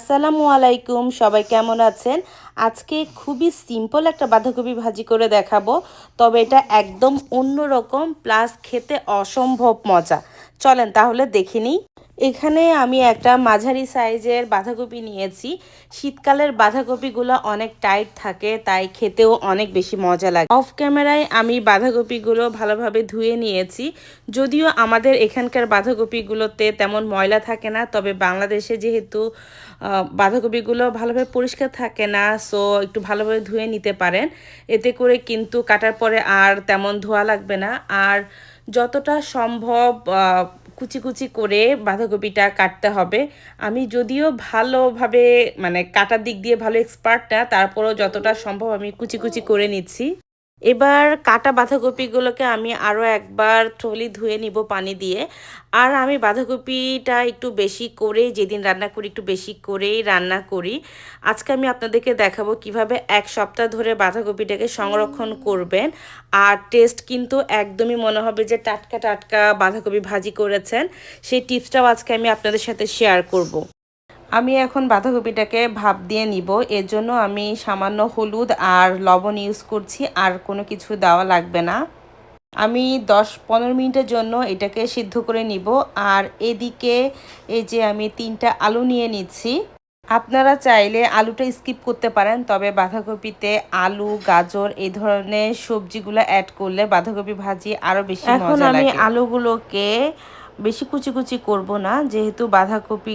আসসালামু আলাইকুম, সবাই কেমন আছেন? আজকে খুবই সিম্পল একটা বাঁধাকপি ভাজি করে দেখাবো, তবে এটা একদম অন্যরকম প্লাস খেতে অসম্ভব মজা। চলেন তাহলে দেখিনি এখানে আমি একটা মাঝারি সাইজের বাঁধাকপি নিয়েছি। শীতকালের বাঁধাকপিগুলো অনেক টাইট থাকে, তাই খেতেও অনেক বেশি মজা লাগে। অফ ক্যামেরায় আমি বাঁধাকপিগুলো ভালোভাবে ধুয়ে নিয়েছি। যদিও আমাদের এখানকার বাঁধাকপিগুলোতে তেমন ময়লা থাকে না, তবে বাংলাদেশে যেহেতু বাঁধাকপিগুলো ভালোভাবে পরিষ্কার থাকে না, সো একটু ভালোভাবে ধুয়ে নিতে পারেন। এতে করে কিন্তু কাটার পরে আর তেমন ধোয়া লাগবে না। আর যতটা সম্ভব কুচি কুচি করে বাঁধাকপিটা কাটতে হবে। আমি যদিও ভালোভাবে মানে কাটার দিক দিয়ে ভালো এক্সপার্ট না তারপরেও যতটা সম্ভব আমি কুচি কুচি করে নিচ্ছি। এবার কাটা বাঁধাকপিগুলোকে আমি আরও একবার ট্রলি ধুয়ে নিব পানি দিয়ে। আর আমি বাঁধাকপিটা একটু বেশি করে যেদিন রান্না করি একটু বেশি করেই রান্না করি। আজকে আমি আপনাদেরকে দেখাবো কীভাবে এক সপ্তাহ ধরে বাঁধাকপিটাকে সংরক্ষণ করবেন। আর টেস্ট কিন্তু একদমই মনে হবে যে টাটকা টাটকা বাঁধাকপি ভাজি করেছেন। সেই টিপসটাও আজকে আমি আপনাদের সাথে শেয়ার করব। আমি এখন বাঁধাকপিটাকে ভাপ দিয়ে নিব। এর জন্য আমি সামান্য হলুদ আর লবণ ইউজ করছি আর কোনো কিছু দেওয়া লাগবে না। আমি দশ পনেরো মিনিটের জন্য এটাকে সিদ্ধ করে নিব। আর এদিকে এই যে আমি তিনটা আলু নিয়ে নিচ্ছি। আপনারা চাইলে আলুটা স্কিপ করতে পারেন তবে বাঁধাকপিতে আলু গাজর এই ধরনের সবজিগুলো অ্যাড করলে বাঁধাকপি ভাজি আরও বেশি এখন আমি আলুগুলোকে বেশি কুচি কুচি করব না। যেহেতু বাঁধাকপি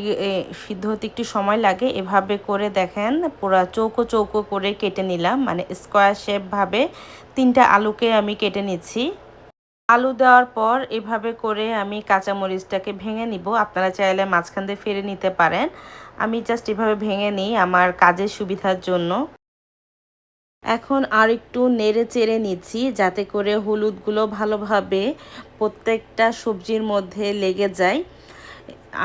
সিদ্ধ হতে একটু সময় লাগে, এভাবে করে দেখেন, পুরো চৌকো চৌকো করে কেটে নিলাম। মানে স্কোয়ার শেপভাবে তিনটা আলুকে আমি কেটে নিচ্ছি। আলু দেওয়ার পর এভাবে করে আমি কাঁচামরিচটাকে ভেঙে নিব। আপনারা চাইলে মাঝখান দিয়ে ফেরে নিতে পারেন। আমি জাস্ট এভাবে ভেঙে নিই আমার কাজের সুবিধার জন্য। এখন আর একটু নেড়ে চেড়ে নিচ্ছি যাতে করে হলুদগুলো ভালোভাবে প্রত্যেকটা সবজির মধ্যে লেগে যায়।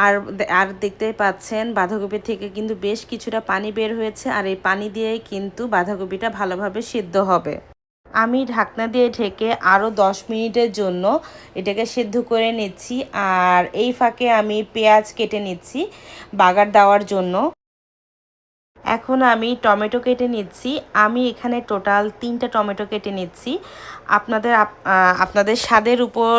আর আর দেখতেই পাচ্ছেন বাঁধাকপি থেকে কিন্তু বেশ কিছুটা পানি বের হয়েছে আর এই পানি দিয়েই কিন্তু বাঁধাকপিটা ভালোভাবে সিদ্ধ হবে। আমি ঢাকনা দিয়ে ঢেকে আরও দশ মিনিটের জন্য এটাকে সিদ্ধ করে নিচ্ছি। আর এই ফাঁকে আমি পেঁয়াজ কেটে নিচ্ছি বাগার দেওয়ার জন্য। এখন আমি টমেটো কেটে নিচ্ছি। আমি এখানে টোটাল তিনটা টমেটো কেটে নিচ্ছি। আপনাদের আপনাদের স্বাদের উপর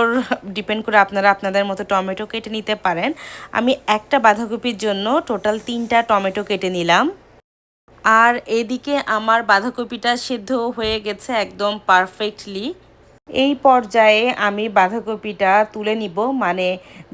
ডিপেন্ড করে আপনারা আপনাদের মতো টমেটো কেটে নিতে পারেন। আমি একটা বাঁধাকপির জন্য টোটাল তিনটা টমেটো কেটে নিলাম। আর এদিকে আমার বাঁধাকপিটা সিদ্ধ হয়ে গেছে একদম পারফেক্টলি। এই পর্যায়ে আমি বাঁধাকপিটা তুলে নিব। মানে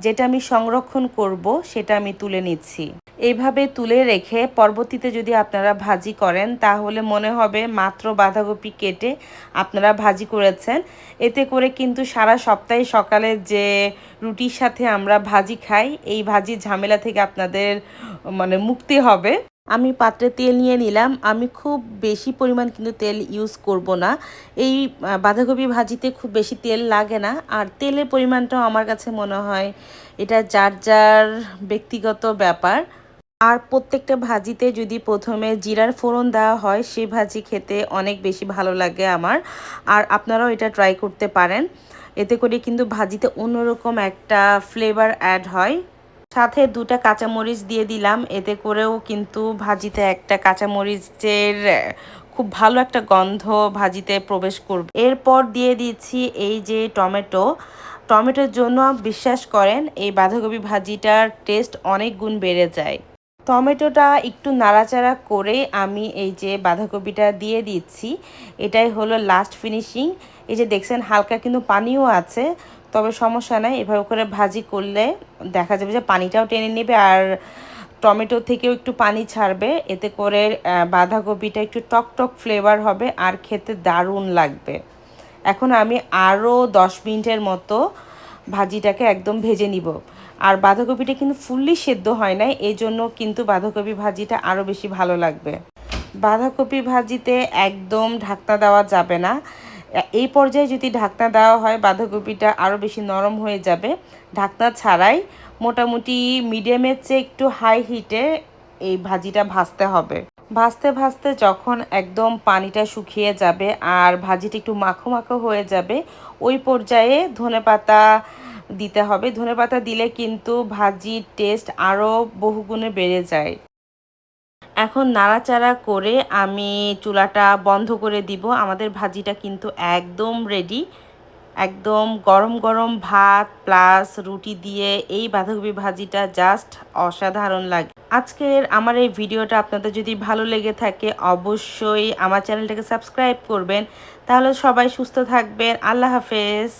যেটা আমি সংরক্ষণ করব, সেটা আমি তুলে নিচ্ছি। এইভাবে তুলে রেখে পরবর্তীতে যদি আপনারা ভাজি করেন, তাহলে মনে হবে মাত্র বাঁধাকপি কেটে আপনারা ভাজি করেছেন। এতে করে কিন্তু সারা সপ্তাহে সকালে যে রুটির সাথে আমরা ভাজি খাই, এই ভাজির ঝামেলা থেকে আপনাদের মানে মুক্তি হবে। আমি পাত্রে তেল নিয়ে নিলাম। আমি খুব বেশি পরিমাণ কিন্তু তেল ইউজ করব না। এই বাঁধাকপি ভাজিতে খুব বেশি তেল লাগে না। আর তেলের পরিমাণটাও আমার কাছে মনে হয় এটা যার যার ব্যক্তিগত ব্যাপার। আর প্রত্যেকটা ভাজিতে যদি প্রথমে জিরার ফোড়ন দেওয়া হয় সেই ভাজি খেতে অনেক বেশি ভালো লাগে আমার। আর আপনারাও এটা ট্রাই করতে পারেন। এতে করে কিন্তু ভাজিতে অন্যরকম একটা ফ্লেভার অ্যাড হয়। সাথে দুটা কাঁচামরিচ দিয়ে দিলাম। এতে করেও কিন্তু ভাজিতে একটা কাঁচামরিচের খুব ভালো একটা গন্ধ ভাজিতে প্রবেশ করবে। এরপর দিয়ে দিচ্ছি এই যে টমেটো। টমেটোর জন্য বিশ্বাস করেন, এই বাঁধাকপি ভাজিটার টেস্ট অনেক গুণ বেড়ে যায়। টমেটোটা একটু নাড়াচাড়া করে আমি এই যে বাঁধাকপিটা দিয়ে দিচ্ছি। এটাই হলো লাস্ট ফিনিশিং এই যে দেখছেন, হালকা কিন্তু পানিও আছে, তবে সমস্যা নাই। এভাবে করে ভাজি করলে দেখা যাবে যে পানিটাও টেনে নেবে আর টমেটো থেকেও একটু পানি ছাড়বে। এতে করে বাঁধাকপিটা একটু টক টক ফ্লেভার হবে আর খেতে দারুণ লাগবে। এখন আমি আরও দশ মিনিটের মতো ভাজিটাকে একদম ভেজে নিব। আর বাঁধাকপিটা কিন্তু ফুললি সেদ্ধ হয় না এই জন্য কিন্তু বাঁধাকপি ভাজিটা আরও বেশি ভালো লাগবে। বাঁধাকপি ভাজিতে একদম ঢাকনা দেওয়া যাবে না। এই পর্যায়ে যদি ঢাকনা দেওয়া হয়, বাঁধাকপিটা আরও বেশি নরম হয়ে যাবে। ঢাকনা ছাড়াই মোটামুটি মিডিয়ামের চেয়ে একটু হাই হিটে এই ভাজিটা ভাজতে হবে। ভাজতে ভাজতে যখন একদম পানিটা শুকিয়ে যাবে আর ভাজিটা একটু মাখো মাখো হয়ে যাবে, ওই পর্যায়ে ধনে পাতা দিতে হবে। ধনে পাতা দিলে কিন্তু ভাজির টেস্ট আরও বহুগুণে বেড়ে যায়। এখন নাড়াচাড়া করে আমি চুলাটা বন্ধ করে দিব। আমাদের ভাজিটা কিন্তু একদম রেডি একদম গরম গরম ভাত প্লাস রুটি দিয়ে এই বাঁধাকপি ভাজিটা জাস্ট অসাধারণ লাগে। আজকের আমার এই ভিডিওটা আপনাদের যদি ভালো লেগে থাকে অবশ্যই আমার চ্যানেলটাকে সাবস্ক্রাইব করবেন। তাহলে সবাই সুস্থ থাকবেন। আল্লাহ হাফেজ।